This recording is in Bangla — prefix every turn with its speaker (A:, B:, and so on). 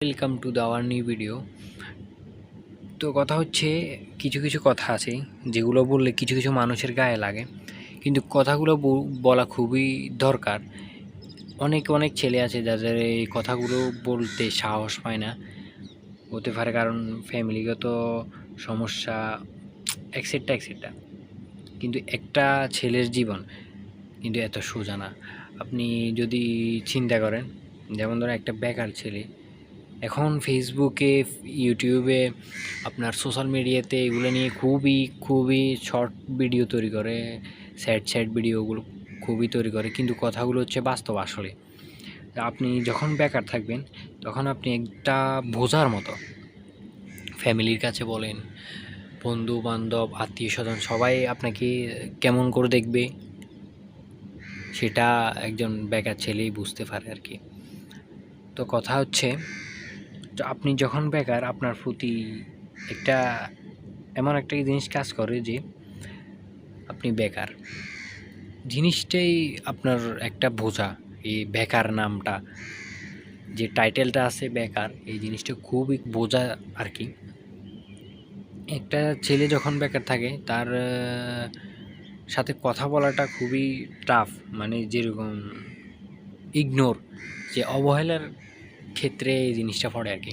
A: Welcome to our new video তো কথা হচ্ছে, কিছু কিছু কথা আছে, যেগুলো বললে কিছু কিছু মানুষের গায়ে লাগে। কিন্তু কথাগুলো বলা খুবই দরকার। অনেক অনেক ছেলে আছে যাদের এই কথাগুলো বলতে সাহস পায় না। হতে পারে কারণ ফ্যামিলিগত সমস্যা এক্সেট্রা এক্সেট্রা কিন্তু একটা ছেলের জীবন কিন্তু এত সোজা না। আপনি যদি চিন্তা করেন, যেমন ধরেন একটা বেকার ছেলে এখন ফেসবুকে ইউটিউবে আপনার সোশ্যাল মিডিয়াতে এগুলো নিয়ে খুবই খুবই শর্ট ভিডিও তৈরি করে স্যাড স্যাড ভিডিওগুলো খুবই তৈরি করে। কিন্তু কথাগুলো হচ্ছে বাস্তব, আসলে। আপনি যখন বেকার থাকবেন, তখন আপনি একটা বোঝার মতো। ফ্যামিলির কাছে বলেন বন্ধু বান্ধব আত্মীয় স্বজন সবাই আপনাকে কেমন করে দেখবে? সেটা একজন বেকার ছেলেই বুঝতে পারে আর কি। তো কথা হচ্ছে আপনি যখন বেকার, আপনার প্রতি একটা এমন একটা জিনিস কাজ করে যে, আপনি বেকার। জিনিসটাই আপনার একটা বোঝা, এই বেকার নামটা। যে টাইটেলটা আছে বেকার, এই জিনিসটা খুবই বোঝা আর কি একটা ছেলে যখন বেকার থাকে, তার সাথে কথা বলাটা খুবই টাফ মানে যেরকম ইগনোর যে অবহেলার ক্ষেত্রে এই জিনিসটা পড়ে আর কি।